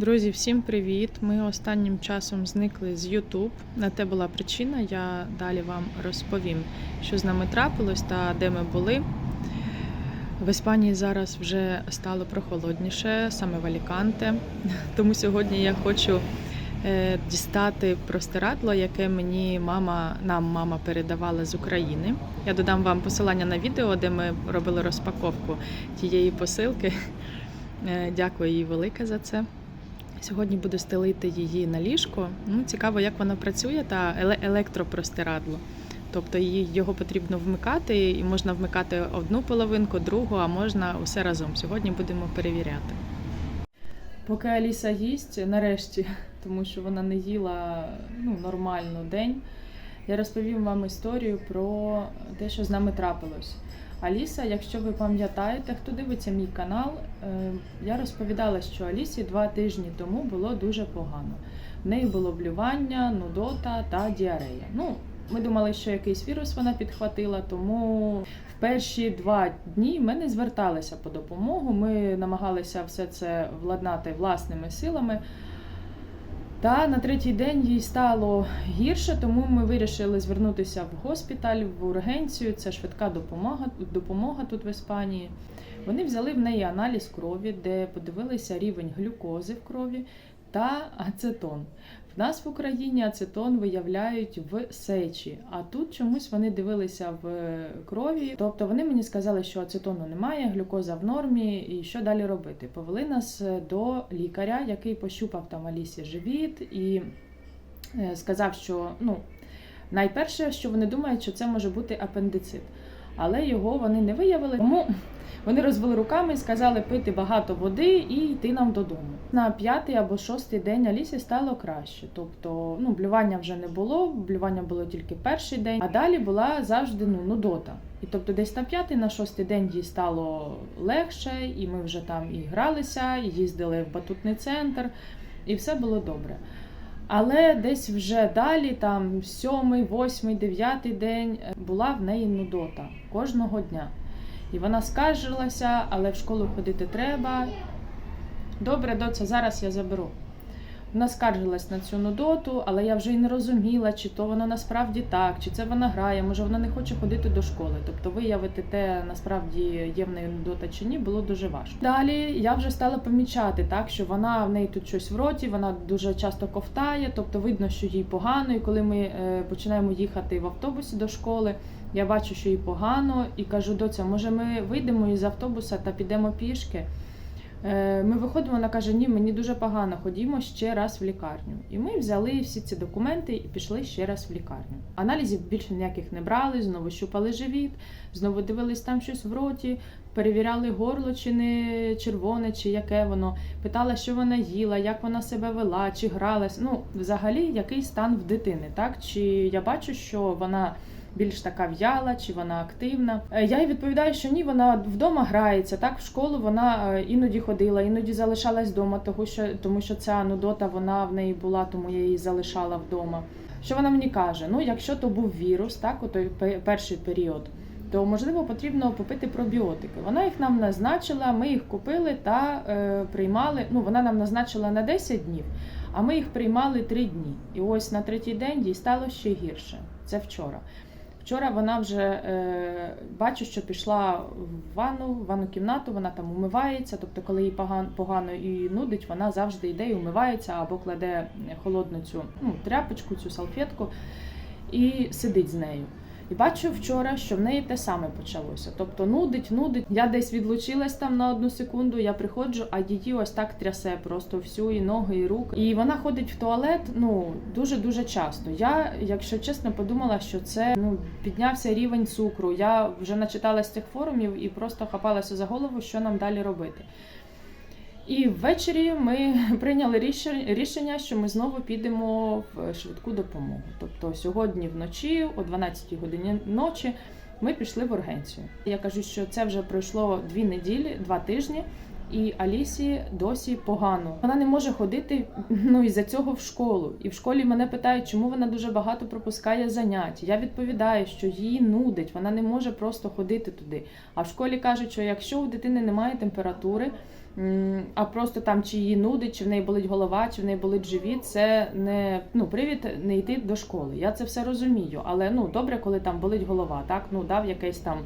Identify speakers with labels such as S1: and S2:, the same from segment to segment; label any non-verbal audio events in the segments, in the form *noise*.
S1: Друзі, всім привіт! Ми останнім часом зникли з YouTube. На те була причина. Я далі вам розповім, що з нами трапилось та де ми були. В Іспанії зараз вже стало прохолодніше, саме в Аліканте. *laughs* Тому сьогодні я хочу е, дістати простирадло, яке мені мама, нам мама передавала з України. Я додам вам посилання на відео, де ми робили розпаковку тієї посилки. *laughs* Е, Дякую їй велике за це. Сьогодні буду стелити її на ліжко. Ну, цікаво, як воно працює, та електропростирадло. Тобто її, його потрібно вмикати, і можна вмикати одну половинку, другу, а можна усе разом. Сьогодні будемо перевіряти. Поки Аліса їсть, нарешті, *laughs* тому що вона не їла ну, нормально день, я розповім вам історію про те, що з нами трапилось. Аліса, якщо ви пам'ятаєте, хто дивиться мій канал, е, я розповідала, що Алісі два тижні тому було дуже погано. В неї було блювання, нудота та діарея. Ну, ми думали, що якийсь вірус вона підхватила, тому в перші два дні ми не зверталися по допомогу. Ми намагалися все це владнати власними силами. Та на третій день їй стало гірше, тому ми вирішили звернутися в госпіталь, в ургенцію. Це швидка допомога, допомога тут в Іспанії. Вони взяли в неї аналіз крові, де подивилися рівень глюкози в крові та ацетон. В нас в Україні ацетон виявляють в сечі, а тут чомусь вони дивилися в крові. Тобто вони мені сказали, що ацетону немає, глюкоза в нормі, і що далі робити. Повели нас до лікаря, який пощупав там Алісі живіт і е, сказав, що ну, найперше, що вони думають, що це може бути апендицит. Але його вони не виявили. Тому вони розвели руками і сказали пити багато води і йти нам додому. На п'ятий або шостий день Алісі стало краще. Тобто, ну, блювання вже не було, блювання було тільки перший день, а далі була завжди ну, нудота. І тобто десь на п'ятий, на шостий день їй стало легше, і ми вже там і гралися, і їздили в батутний центр, і все було добре. Але десь вже далі, там сьомий, восьмий, дев'ятий день е, була в неї нудота кожного дня. І вона скаржилася, але в школу ходити треба. Добре, доця, зараз я заберу. Вона скаржилась на цю нудоту, але я вже й не розуміла, чи то воно насправді так, чи це вона грає, може вона не хоче ходити до школи. Тобто виявити те, насправді є в неї нудота чи ні, було дуже важко. Далі я вже стала помічати, так що вона в неї тут щось в роті, вона дуже часто ковтає, тобто видно, що їй погано. І коли ми е, починаємо їхати в автобусі до школи, я бачу, що їй погано, і кажу, доця, може ми вийдемо із автобуса та підемо пішки. Е, Ми виходимо, вона каже: Ні, мені дуже погано, ходімо ще раз в лікарню. І ми взяли всі ці документи і пішли ще раз в лікарню. Аналізів більше ніяких не брали, знову щупали живіт, знову дивились там щось в роті, перевіряли горло, чи не червоне, чи яке воно. Питала, що вона їла, як вона себе вела, чи гралась. Ну, взагалі, який стан в дитини, так? Чи я бачу, що вона більш така в'яла, чи вона активна. Е, Я їй відповідаю, що ні, вона вдома грається. Так, в школу вона е, іноді ходила, іноді залишалась вдома, тому що тому що ця нудота вона в неї була, тому я її залишала вдома. Що вона мені каже? Ну, якщо то був вірус, так, у той перший період. То можливо потрібно попити пробіотики. Вона їх нам назначила, ми їх купили та е, приймали. Ну, вона нам назначила на 10 днів, а ми їх приймали 3 дні. І ось на третій день їй стало ще гірше. Це вчора. Вчора вона вже е, бачу, що пішла в ванну, в ванну кімнату, вона там умивається. Тобто, коли їй погано, погано і нудить, вона завжди йде і умивається або кладе холодну цю ну, тряпочку, цю салфетку і сидить з нею. І бачу вчора, що в неї те саме почалося. Тобто нудить, нудить. Я десь відлучилась там на одну секунду, я приходжу, а її ось так трясе просто всю і ноги, і руки. І вона ходить в туалет ну дуже дуже часто. Я, якщо чесно, подумала, що це ну піднявся рівень цукру. Я вже начиталась цих форумів і просто хапалася за голову, що нам далі робити. І ввечері ми *laughs* прийняли рішення- що ми знову підемо в швидку допомогу. Тобто сьогодні вночі, о 12-й годині ночі, ми пішли в ургенцію. Я кажу, що це вже пройшло дві неділі, два тижні, і Алісі досі погано. Вона не може ходити ну із-за цього в школу. І в школі мене питають, чому вона дуже багато пропускає занять. Я відповідаю, що її нудить, вона не може просто ходити туди. А в школі кажуть, що якщо у дитини немає температури, а просто там чи її нудить, чи в неї болить голова, чи в неї болить живіт, це не ну, привід не йти до школи. Я це все розумію. Але ну добре, коли там болить голова, так ну дав якесь там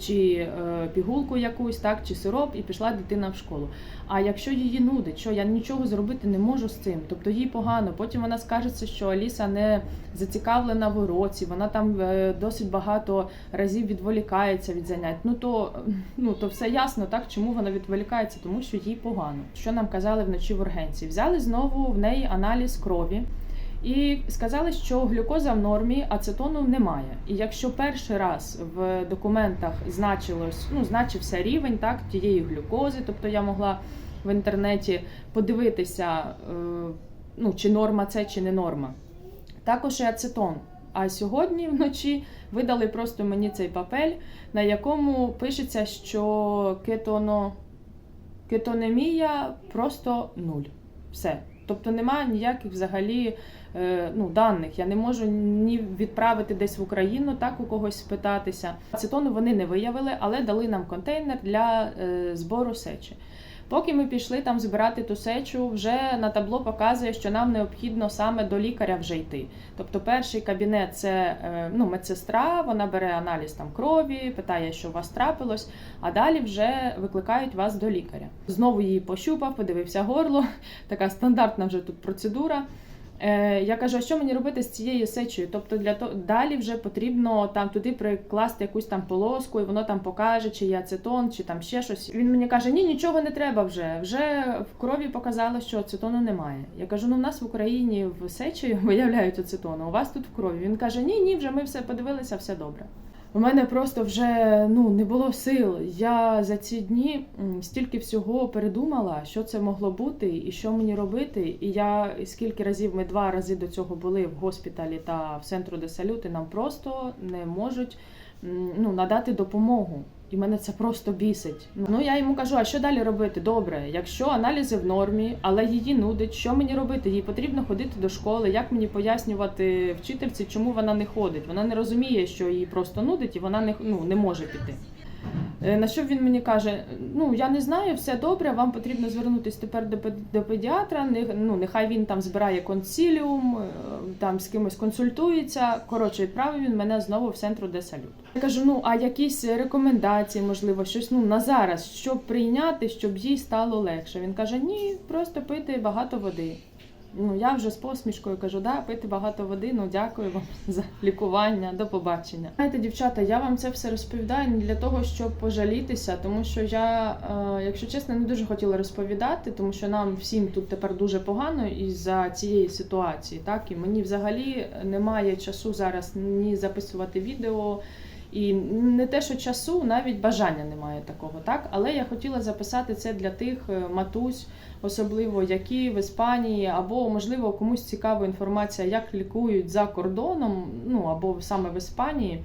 S1: чи е, пігулку якусь, так, чи сироп, і пішла дитина в школу. А якщо її нудить, що я нічого зробити не можу з цим, тобто їй погано. Потім вона скажеться, що Аліса не зацікавлена в уроці, вона там е, досить багато разів відволікається від занять. Ну то ну то все ясно, так чому вона відволікається, тому що їй погано. Що нам казали вночі в ургенції? Взяли знову в неї аналіз крові. І сказали, що глюкоза в нормі, ацетону немає. І якщо перший раз в документах значилось, ну значився рівень так тієї глюкози, тобто я могла в інтернеті подивитися, е, ну чи норма це, чи не норма. Також і ацетон. А сьогодні вночі видали просто мені цей папель, на якому пишеться, що кетоно, кетонемія просто нуль. Все. Тобто немає ніяких взагалі е, ну, даних. Я не можу ні відправити десь в Україну, так у когось спитатися. Ацетону вони не виявили, але дали нам контейнер для е, збору сечі. Поки ми пішли там збирати ту сечу, вже на табло показує, що нам необхідно саме до лікаря вже йти. Тобто, перший кабінет це е, ну, медсестра, вона бере аналіз там крові, питає, що у вас трапилось, а далі вже викликають вас до лікаря. Знову її пощупав, подивився горло, *laughs* така стандартна вже тут процедура. Е, я кажу, а що мені робити з цією сечею? Тобто для того далі вже потрібно там туди прикласти якусь там полоску, і воно там покаже, чи є ацетон, чи там ще щось. Він мені каже: Ні, нічого не треба вже. Вже в крові показало, що ацетону немає. Я кажу, ну в нас в Україні в сечі виявляють ацетону, у вас тут в крові. Він каже: Ні, ні, вже ми все подивилися, все добре. У мене просто вже ну не було сил. Я за ці дні стільки всього передумала, що це могло бути і що мені робити. І я скільки разів ми два рази до цього були в госпіталі та в центру де салюти, нам просто не можуть ну, надати допомогу. І мене це просто бісить. Ну я йому кажу: а що далі робити? Добре, якщо аналізи в нормі, але її нудить, що мені робити? Їй потрібно ходити до школи. Як мені пояснювати вчительці, чому вона не ходить? Вона не розуміє, що її просто нудить, і вона не ну не може піти. Е, На що він мені каже: ну я не знаю, все добре, вам потрібно звернутися тепер до, до педіатра. Не- Ну, нехай він там збирає консиліум, е, там з кимось консультується. Коротше, відправив він мене знову в центру де салют. Я кажу: ну а якісь рекомендації, можливо, щось ну на зараз, щоб прийняти, щоб їй стало легше. Він каже: Ні, просто пити багато води. Ну, я вже з посмішкою кажу, да, пити багато води, ну дякую вам *laughs* за лікування, до побачення. Знаєте, дівчата, я вам це все розповідаю не для того, щоб пожалітися, тому що я, е, якщо чесно, не дуже хотіла розповідати, тому що нам всім тут тепер дуже погано із-за цієї ситуації. Так, і мені взагалі немає часу зараз ні записувати відео. І не те, що часу, навіть бажання немає такого, так. Але я хотіла записати це для тих е, матусь, особливо які в Іспанії, або можливо комусь цікава інформація, як лікують за кордоном, ну або саме в Іспанії.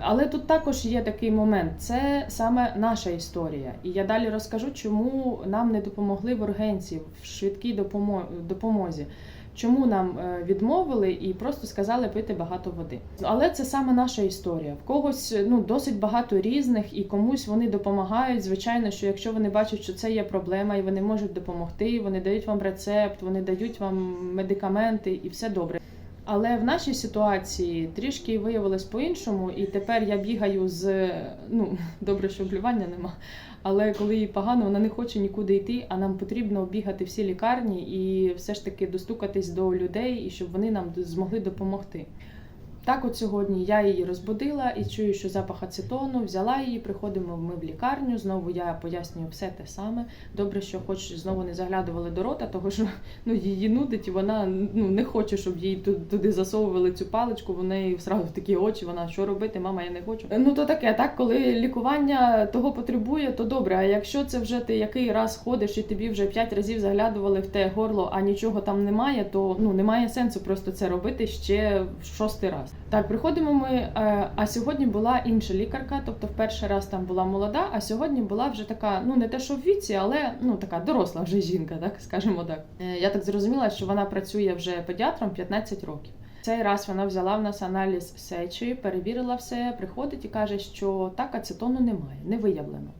S1: Але тут також є такий момент, це саме наша історія. І я далі розкажу, чому нам не допомогли в ургенції, в швидкій допомозі. Чому нам е, відмовили і просто сказали пити багато води. Але це саме наша історія. В когось ну досить багато різних, і комусь вони допомагають. Звичайно, що якщо вони бачать, що це є проблема, і вони можуть допомогти, вони дають вам рецепт, вони дають вам медикаменти, і все добре. Але в нашій ситуації трішки виявилось по-іншому, і тепер я бігаю з ну *laughs* добре, що блювання нема. Але коли їй погано, вона не хоче нікуди йти. А нам потрібно обігати всі лікарні і все ж таки достукатись до людей, і щоб вони нам змогли допомогти. Так, от сьогодні я її розбудила і чую, що запах ацетону, взяла її, приходимо ми в лікарню. Знову я пояснюю все те саме. Добре, що хоч знову не заглядували до рота, того що ну її нудить, і вона ну не хоче, щоб їй ту- туди засовували цю паличку. В неї сразу такі очі. Вона що робити, мама, я не хочу. Ну то таке, так коли лікування того потребує, то добре. А якщо це вже ти який раз ходиш і тобі вже п'ять разів заглядували в те горло, а нічого там немає, то ну немає сенсу просто це робити ще в шостий раз. Так, приходимо ми. е, А сьогодні була інша лікарка, тобто в перший раз там була молода, а сьогодні була вже така, ну не те, що в віці, але ну така доросла вже жінка, так *laughs* скажімо так. Е, Я так зрозуміла, що вона працює вже педіатром 15 років. Цей раз вона взяла в нас аналіз сечі, перевірила все, приходить і каже, що так ацетону немає, не виявлено.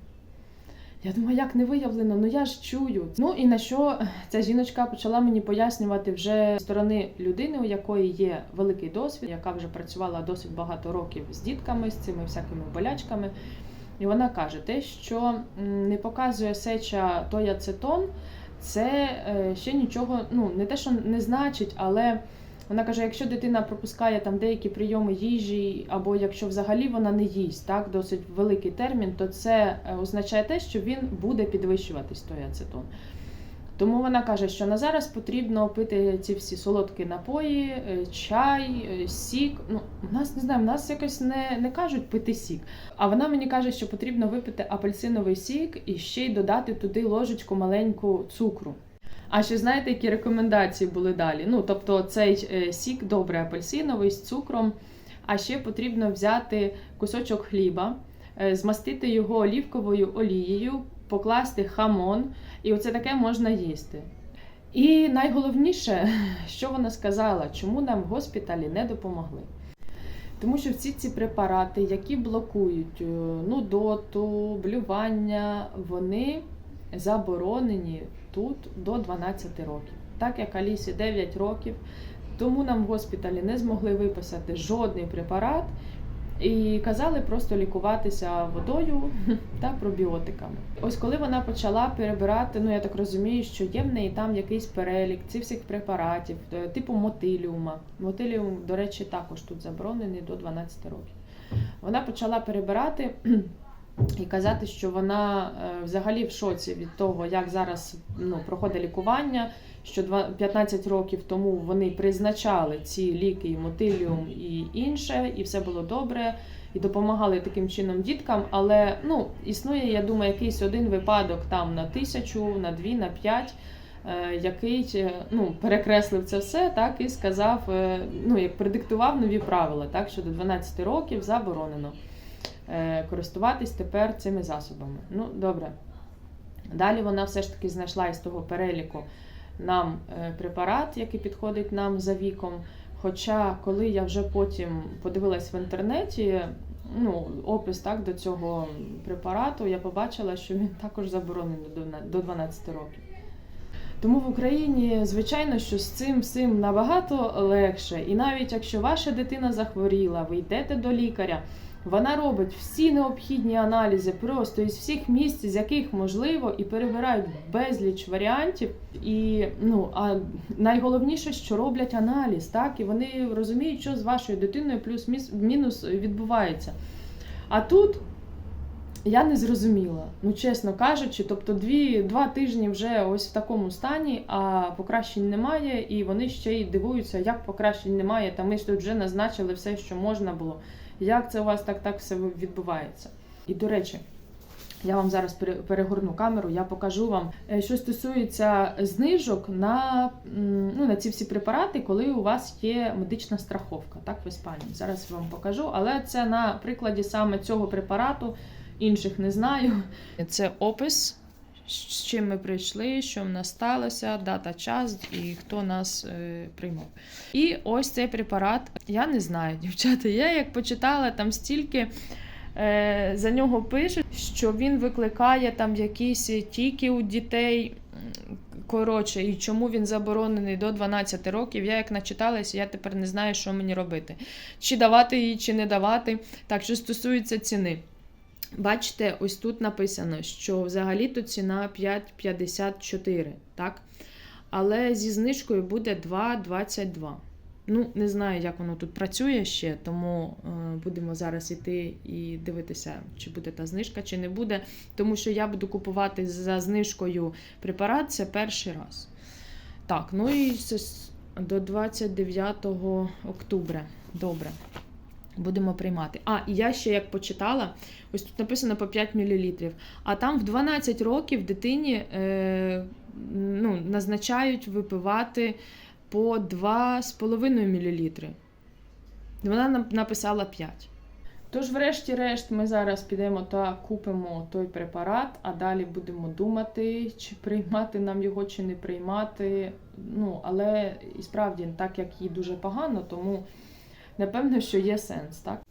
S1: Я думаю, як не виявлено, ну я ж чую. Ну і на що ця жіночка почала мені пояснювати вже з сторони людини, у якої є великий досвід, яка вже працювала досить багато років з дітками, з цими всякими болячками. І вона каже, те, що не показує сеча той ацетон, це е, ще нічого, ну не те, що не значить, але вона каже, якщо дитина пропускає там деякі прийоми їжі, або якщо взагалі вона не їсть, так досить великий термін, то це е, означає те, що він буде підвищуватись той ацетон. Тому вона каже, що на зараз потрібно пити ці всі солодкі напої, е, чай, е, сік. Ну, у нас не знаю, в нас якось не, не кажуть пити сік. А вона мені каже, що потрібно випити апельсиновий сік і ще й додати туди ложечку маленьку цукру. А ще знаєте, які рекомендації були далі? Ну, тобто цей е, сік добре апельсиновий з цукром, а ще потрібно взяти кусочок хліба, е, змастити його олівковою олією, покласти хамон, і оце таке можна їсти. І найголовніше, *laughs* що вона сказала, чому нам в госпіталі не допомогли. Тому що всі ці препарати, які блокують е, нудоту, блювання, вони заборонені тут до 12 років. Так як Алісі 9 років, тому нам в госпіталі не змогли виписати жодний препарат і казали просто лікуватися водою *laughs* та пробіотиками. Ось коли вона почала перебирати, ну я так розумію, що є в неї там якийсь перелік цих всіх препаратів, е, типу мотиліума. Мотиліум, до речі, також тут заборонений до 12 років. Вона почала перебирати. І казати, що вона е, взагалі в шоці від того, як зараз ну, проходить лікування. Що два- 15 років тому вони призначали ці ліки, і мотиліум і інше, і все було добре, і допомагали таким чином діткам. Але ну, існує, я думаю, якийсь один випадок там на тисячу, на дві, на п'ять, е, який е, ну, перекреслив це все, так і сказав, ну як предиктував нові правила, так що до 12 років заборонено користуватись тепер цими засобами. Ну, добре. Далі вона все ж таки знайшла із того переліку нам е, препарат, який підходить нам за віком. Хоча, коли я вже потім подивилась в інтернеті, ну, опис так, до цього препарату, я побачила, що він також заборонений до 12 років. Тому в Україні, звичайно, що з цим всім набагато легше. І навіть якщо ваша дитина захворіла, ви йдете до лікаря, вона робить всі необхідні аналізи просто із всіх місць, з яких можливо, і перебирають безліч варіантів. І ну а найголовніше, що роблять аналіз, так і вони розуміють, що з вашою дитиною плюс-мінус відбувається. А тут я не зрозуміла, ну чесно кажучи, тобто дві, два тижні вже ось в такому стані, а покращень немає, і вони ще й дивуються, як покращень немає. Та ми ж тут вже назначили все, що можна було. Як це у вас так так все відбувається? І до речі, я вам зараз пере- перегорну камеру, я покажу вам, е, що стосується знижок на, ну, на ці всі препарати, коли у вас є медична страховка, так, в Іспанії. Зараз вам покажу, але це на прикладі саме цього препарату, інших не знаю. Це опис, з чим ми прийшли, що в нас сталося, дата, час і хто нас е, приймав. І ось цей препарат, я не знаю, *laughs* дівчата. Я як почитала там стільки. Е, за нього пишуть, що він викликає там якісь тіки у дітей. Коротше, і чому він заборонений до 12 років. Я як начиталася, я тепер не знаю, що мені робити. Чи давати її, чи не давати. Так, що стосується ціни. Бачите, ось тут написано, що взагалі-то ціна 5,54, так? Але зі знижкою буде 2,22. Ну, не знаю, як воно тут працює ще, тому е, будемо зараз іти і дивитися, чи буде та знижка, чи не буде. Тому що я буду купувати за знижкою препарат це перший раз. Так, ну і до 29 октября. Добре. Будемо приймати. А, і я ще як почитала, ось тут написано по 5 мл. А там в 12 років дитині е, ну, назначають випивати по 2,5 мл. Вона нам написала 5. Тож, врешті-решт, ми зараз підемо та купимо той препарат, а далі будемо думати, чи приймати нам його, чи не приймати. Ну, але і справді, так як їй дуже погано, тому напевно, що є сенс, так?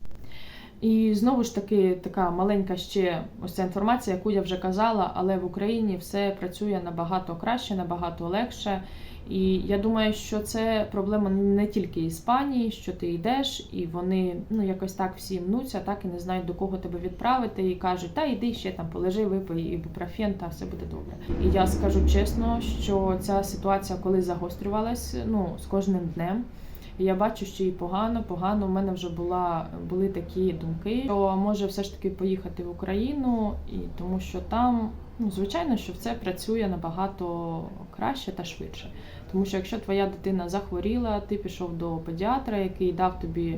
S1: І знову ж таки, така маленька ще ось ця інформація, яку я вже казала, але в Україні все працює набагато краще, набагато легше. І я думаю, що це проблема не тільки Іспанії, що ти йдеш, і вони ну якось так всі мнуться, так і не знають до кого тебе відправити, і кажуть, та йди ще там полежи, випий ібупрофен, та все буде добре. І я скажу чесно, що ця ситуація, коли загострювалась, ну з кожним днем. Я бачу, що і погано, погано. У мене вже була були такі думки, що може все ж таки поїхати в Україну, і тому що там, ну звичайно, що все працює набагато краще та швидше. Тому що якщо твоя дитина захворіла, ти пішов до педіатра, який дав тобі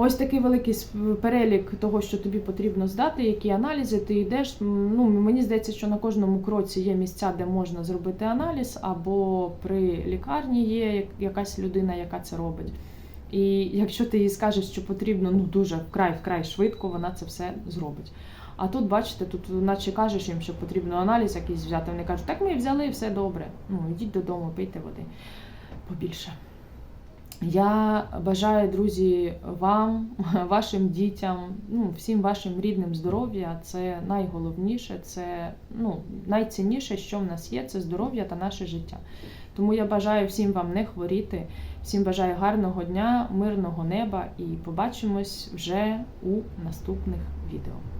S1: ось такий великий перелік того, що тобі потрібно здати, які аналізи, ти йдеш. Ну мені здається, що на кожному кроці є місця, де можна зробити аналіз, або при лікарні є якась людина, яка це робить. І якщо ти їй скажеш, що потрібно ну дуже вкрай вкрай швидко, вона це все зробить. А тут, бачите, тут наче кажеш їм, що потрібно аналіз якийсь взяти. Вони кажуть, так ми взяли, все добре. Ну, йдіть додому, пийте води побільше. Я бажаю, друзі, вам, *laughs* вашим дітям, ну, всім вашим рідним здоров'я. Це найголовніше, це ну, найцінніше, що в нас є, це здоров'я та наше життя. Тому я бажаю всім вам не хворіти, всім бажаю гарного дня, мирного неба і побачимось вже у наступних відео.